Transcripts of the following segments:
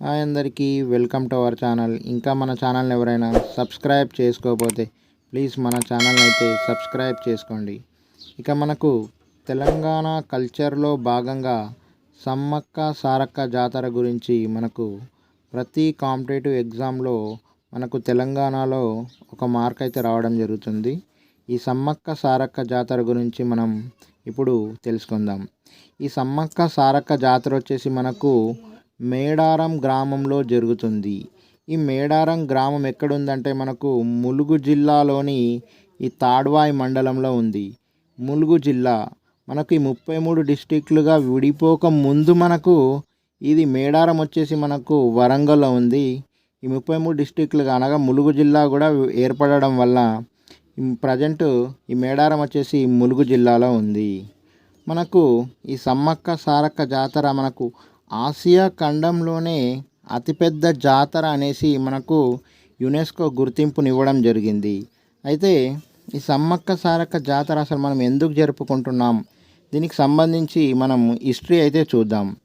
Hi అందరికీ welcome to our channel. ఇంకా మన ఛానల్ని ఎవరైనా సబ్స్క్రైబ్ చేసుకోకపోతే ప్లీజ్ మన ఛానల్ని అయితే సబ్స్క్రైబ్ చేసుకోండి. ఇక మనకు తెలంగాణ కల్చర్లో భాగంగా సమ్మక్క సారక్క జాతర గురించి మనకు ప్రతి కాంపిటేటివ్ ఎగ్జామ్లో మనకు తెలంగాణలో ఒక మార్క్ అయితే రావడం జరుగుతుంది. ఈ సమ్మక్క సారక్క జాతర గురించి మనం ఇప్పుడు తెలుసుకుందాం. ఈ సమ్మక్క సారక్క జాతర వచ్చేసి మనకు మేడారం గ్రామంలో జరుగుతుంది. ఈ మేడారం గ్రామం ఎక్కడుందంటే మనకు ములుగు జిల్లాలోని ఈ తాడ్వాయి మండలంలో ఉంది. ములుగు జిల్లా. మనకు ఈ ముప్పై మూడు డిస్టిక్లుగా విడిపోక ముందు మనకు ఇది మేడారం వచ్చేసి మనకు వరంగల్లో ఉంది. ఈ ముప్పై మూడు డిస్టిక్లుగా అనగా ములుగు జిల్లా కూడా ఏర్పడడం వల్ల ప్రజెంట్ ఈ మేడారం వచ్చేసి ములుగు జిల్లాలో ఉంది. మనకు ఈ సమ్మక్క సారక్క జాతర మనకు ఆసియా ఖండంలోనే అతిపెద్ద జాతర అనేసి మనకు యునెస్కో గుర్తింపునివ్వడం జరిగింది. అయితే ఈ సమ్మక్క సారక్క జాతర అసలు మనం ఎందుకు జరుపుకుంటున్నాం? దీనికి సంబంధించి మనం హిస్టరీ అయితే చూద్దాం.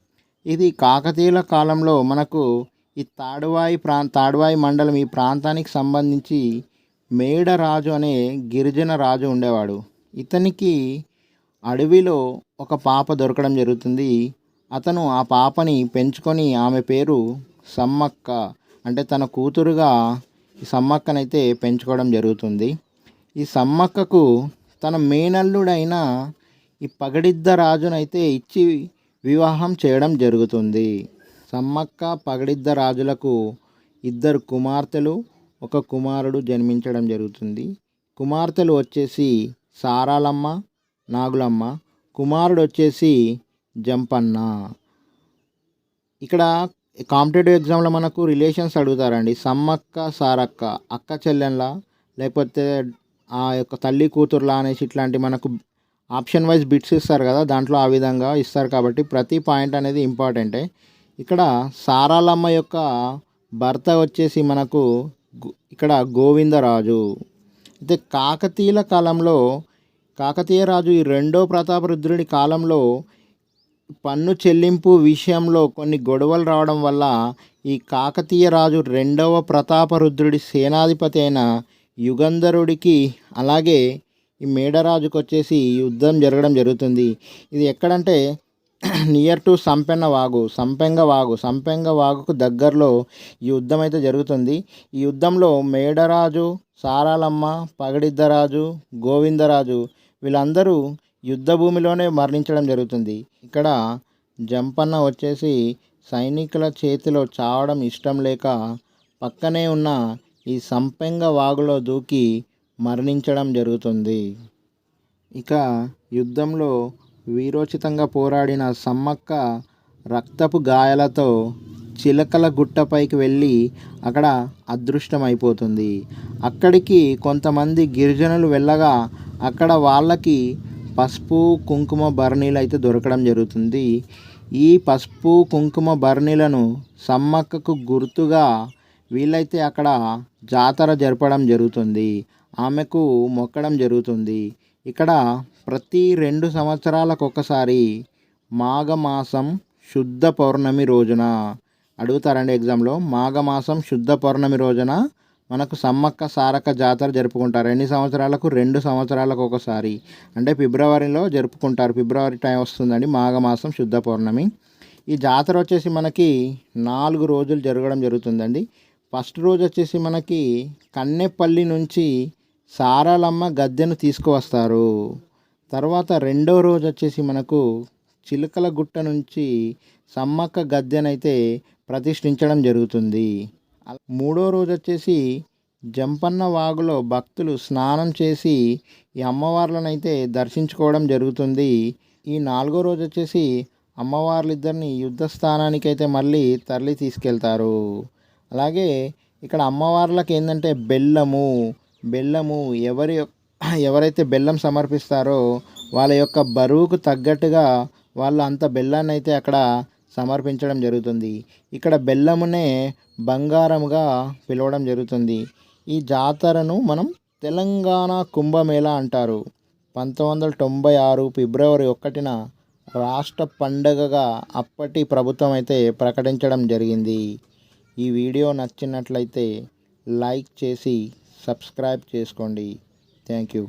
ఇది కాకతీయుల కాలంలో మనకు ఈ తాడువాయి ప్రా తాడువాయి మండలం ఈ ప్రాంతానికి సంబంధించి మేడరాజు అనే గిరిజన రాజు ఉండేవాడు. ఇతనికి అడవిలో ఒక పాప దొరకడం జరుగుతుంది. అతను ఆ పాపని పెంచుకొని ఆమె పేరు సమ్మక్క. అంటే తన కూతురుగా ఈ సమ్మక్కనైతే పెంచుకోవడం జరుగుతుంది. ఈ సమ్మక్కకు తన మేనల్లుడైన ఈ పగడిద్ద రాజునైతే ఇచ్చి వివాహం చేయడం జరుగుతుంది. సమ్మక్క పగడిద్ద రాజులకు ఇద్దరు కుమార్తెలు ఒక కుమారుడు జన్మించడం జరుగుతుంది. కుమార్తెలు వచ్చేసి సారాలమ్మ నాగులమ్మ. కుమారుడు వచ్చేసి జంపన్న ఇక్కడ కాంపిటేటివ్ ఎగ్జామ్లో మనకు రిలేషన్స్ అడుగుతారండి. సమ్మక్క సారక్క అక్క చెల్లెన్లా లేకపోతే ఆ యొక్క తల్లి కూతురులా అనేసి ఇట్లాంటి మనకు ఆప్షన్ వైజ్ బిట్స్ ఇస్తారు కదా దాంట్లో ఆ విధంగా ఇస్తారు కాబట్టి ప్రతి పాయింట్ అనేది ఇంపార్టెంటే. ఇక్కడ సారాలమ్మ యొక్క భర్త వచ్చేసి మనకు ఇక్కడ గోవిందరాజు. అయితే కాకతీయుల కాలంలో కాకతీయ రాజు ఈ రెండో ప్రతాపరుద్రుడి కాలంలో పన్ను చెల్లింపు విషయంలో కొన్ని గొడవలు రావడం వల్ల ఈ కాకతీయ రాజు రెండవ ప్రతాపరుద్రుడి సేనాధిపతి అయిన యుగంధరుడికి అలాగే ఈ మేడరాజుకు వచ్చేసి యుద్ధం జరగడం జరుగుతుంది. ఇది ఎక్కడంటే నియర్ టు సంపెన్న వాగు సంపెంగ వాగు సంపెంగ వాగుకు దగ్గరలో ఈ యుద్ధం అయితే జరుగుతుంది. ఈ యుద్ధంలో మేడరాజు సారాలమ్మ పగడిద్దరాజు గోవిందరాజు వీళ్ళందరూ యుద్ధ భూమిలోనే మరణించడం జరుగుతుంది. ఇక్కడ జంపన్న వచ్చేసి సైనికుల చేతిలో చావడం ఇష్టం లేక పక్కనే ఉన్న ఈ సంపెంగ వాగులో దూకి మరణించడం జరుగుతుంది. ఇక యుద్ధంలో వీరోచితంగా పోరాడిన సమ్మక్క రక్తపు గాయాలతో చిలకల గుట్టపైకి వెళ్ళి అక్కడ అదృష్టమైపోతుంది. అక్కడికి కొంతమంది గిరిజనులు వెళ్ళగా అక్కడ వాళ్ళకి పసుపు కుంకుమ భరణీలు అయితే దొరకడం జరుగుతుంది. ఈ పసుపు కుంకుమ భరణీలను సమ్మక్కకు గుర్తుగా వీళ్ళైతే అక్కడ జాతర జరపడం జరుగుతుంది. ఆమెకు మొక్కడం జరుగుతుంది. ఇక్కడ ప్రతి రెండు సంవత్సరాలకు ఒకసారి మాఘమాసం శుద్ధ పౌర్ణమి రోజున అడుగుతారండి ఎగ్జామ్లో. మాఘమాసం శుద్ధ పౌర్ణమి రోజున మనకు సమ్మక్క సారక్క జాతర జరుపుకుంటారు. ఎన్ని సంవత్సరాలకు? రెండు సంవత్సరాలకు ఒకసారి. అంటే ఫిబ్రవరిలో జరుపుకుంటారు. ఫిబ్రవరి టైం వస్తుందండి. మాఘమాసం శుద్ధ పౌర్ణమి. ఈ జాతర వచ్చేసి మనకి నాలుగు రోజులు జరగడం జరుగుతుందండి. ఫస్ట్ రోజు వచ్చేసి మనకి కన్నెపల్లి నుంచి సారాలమ్మ గద్దెను తీసుకువస్తారు. తర్వాత రెండో రోజు వచ్చేసి మనకు చిలుకల గుట్ట నుంచి సమ్మక్క గద్దెనైతే ప్రతిష్ఠించడం జరుగుతుంది. మూడో రోజు వచ్చేసి జంపన్న వాగులో భక్తులు స్నానం చేసి ఈ అమ్మవార్లను అయితే దర్శించుకోవడం జరుగుతుంది. ఈ నాలుగో రోజు వచ్చేసి అమ్మవార్లిద్దరిని యుద్ధ స్థానానికి అయితే మళ్ళీ తరలి తీసుకెళ్తారు. అలాగే ఇక్కడ అమ్మవార్లకు ఏంటంటే బెల్లము బెల్లము ఎవరి ఎవరైతే బెల్లం సమర్పిస్తారో వాళ్ళ యొక్క బరువుకు తగ్గట్టుగా వాళ్ళు అంత బెల్లాన్ని అయితే అక్కడ సమర్పించడం జరుగుతుంది. ఇక్కడ బెల్లమునే బంగారముగా పిలవడం జరుగుతుంది. ఈ జాతరను మనం తెలంగాణ కుంభమేళా అంటారు. పంతొమ్మిది వందల తొంభై ఆరు ఫిబ్రవరి ఒకటిన రాష్ట్ర పండగగా అప్పటి ప్రభుత్వం అయితే ప్రకటించడం జరిగింది. ఈ వీడియో నచ్చినట్లయితే లైక్ చేసి సబ్స్క్రైబ్ చేసుకోండి. Thank you.